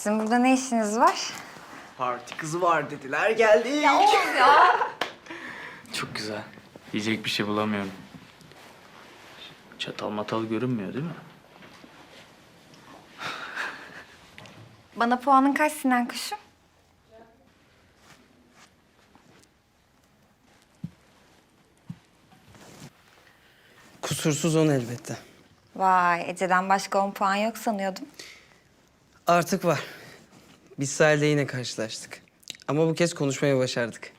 Sizin burada ne işiniz var? Parti kızı var dediler geldik. Of ya. Çok güzel. Yiyecek bir şey bulamıyorum. Çatal matal görünmüyor değil mi? Bana puanın kaç Sinan kuşum? Kusursuz on elbette. Vay Ece'den başka 10 puan yok sanıyordum. Artık var. Biz sahilde yine karşılaştık. Ama bu kez konuşmayı başardık.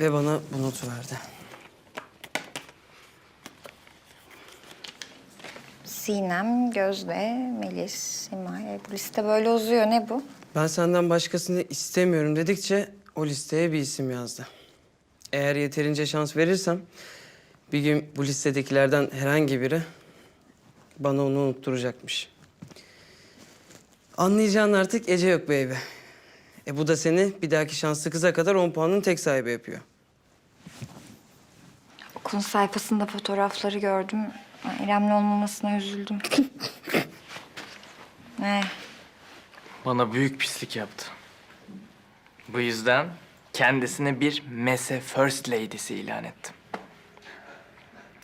Ve bana bu notu verdi. Sinem, Gözde, Melis, Simay. Bu liste böyle uzuyor. Ne bu? Ben senden başkasını istemiyorum dedikçe o listeye bir isim yazdı. Eğer yeterince şans verirsem bir gün bu listedekilerden herhangi biri bana onu unutturacakmış. Anlayacağın artık Ece yok baby. E bu da seni bir dahaki şanslı kıza kadar 10 puanın tek sahibi yapıyor. Okulun sayfasında fotoğrafları gördüm. İrem'le olmamasına üzüldüm. ne? Bana büyük pislik yaptı. Bu yüzden kendisine bir Mese First Lady'si ilan ettim.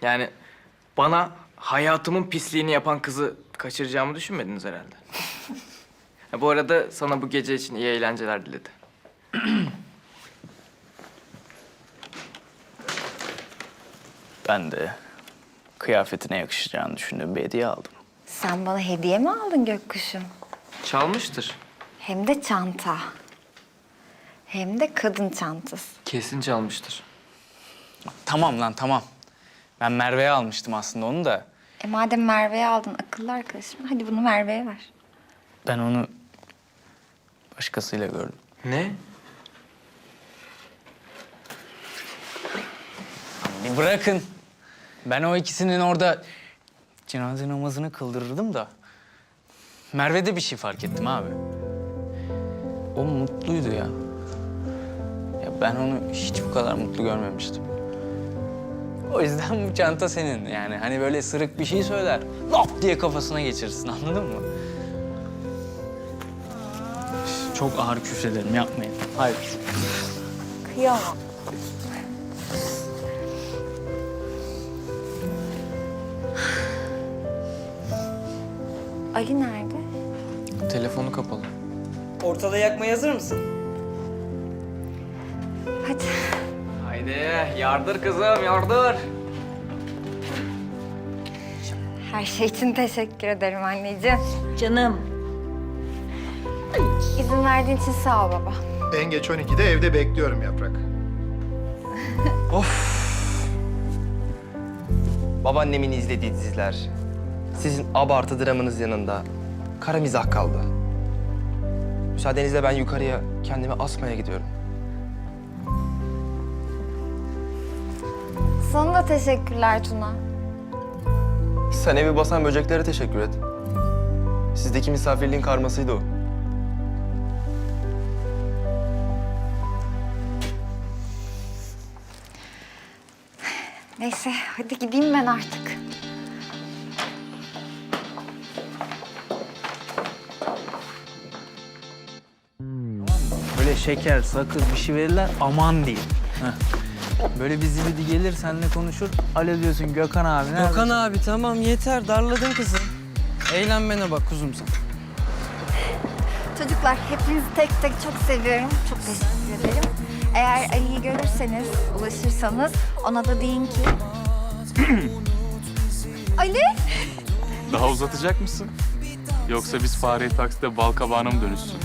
Yani bana hayatımın pisliğini yapan kızı kaçıracağımı düşünmediniz herhalde. Ha, bu arada sana bu gece için iyi eğlenceler diledi. Ben de kıyafetine yakışacağını düşündüğüm bir hediye aldım. Sen bana hediye mi aldın gökkuşum? Çalmıştır. Hem de çanta. Hem de kadın çantası. Kesin çalmıştır. Tamam lan tamam. Ben Merve'ye almıştım aslında onu da. E madem Merve'ye aldın akıllı arkadaşım, hadi bunu Merve'ye ver. Ben onu başkasıyla gördüm. Ne? Bir bırakın. Ben o ikisinin orada cenaze namazını kıldırırdım da. Merve'de bir şey fark ettim abi. O mutluydu ya. Ya ben onu hiç bu kadar mutlu görmemiştim. O yüzden bu çanta senin. Yani hani böyle sırık bir şey söyler. Lop diye kafasına geçirirsin anladın mı? Çok ağır küfrederim yapmayın. Hayır. Kıyamam. Ali nerede? Telefonu kapalı. Ortada yakmaya hazır mısın? Hadi. Haydi yardır kızım yardır. Her şey için teşekkür ederim anneciğim. Canım. İzin verdiğin için sağ ol baba. En geç 12'de evde bekliyorum Yaprak. Babaannemin izlediği diziler, sizin abartı dramınız yanında kara mizah kaldı. Müsaadenizle ben yukarıya kendimi asmaya gidiyorum. Sana da teşekkürler Tuna. Sen evi basan böceklere teşekkür et. Sizdeki misafirliğin karmasıydı o. Neyse hadi gideyim ben artık. Böyle şeker, sakız bir şey verirler aman diyeyim. Heh. Böyle bir zibidi gelir seninle konuşur. Alo diyorsun Gökhan abi nerede? Gökhan abi tamam yeter darladın kızı. Eğlenmene bak kuzum sen. Çocuklar hepinizi tek tek çok seviyorum. Çok teşekkür ederim. Eğer Ali'yi görürseniz, ulaşırsanız ona da deyin ki... Ali! Daha uzatacak mısın? Yoksa biz fareyi takside bal kabağına mı dönüşsün?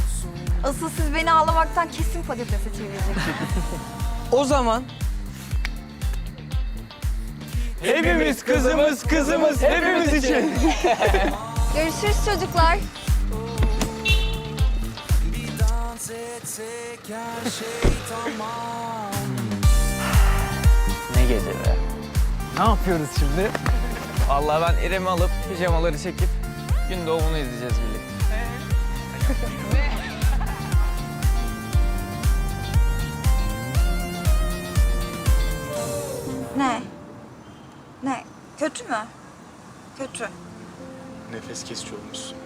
Asıl siz beni ağlamaktan kesin patatese çevireceksiniz. O zaman Hepimiz kızımız, kızımız hepimiz için. Görüşürüz çocuklar. Ne gece be? Ne yapıyoruz şimdi? Vallahi ben İrem'i alıp pijamaları çekip gün doğumunu izleyeceğiz birlikte. Ne? Ne? Kötü mü? Kötü. Nefes kesici olmuşsun.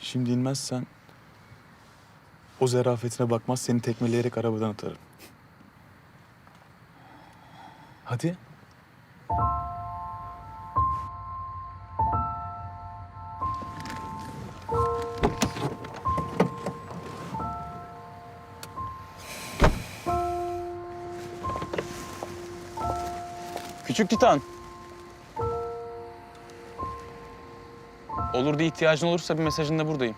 Şimdi inmezsen o zerafetine bakmaz seni tekmeleyerek arabadan atarım. Hadi. Küçük Titan. Olur diye ihtiyacın olursa bir mesajında buradayım.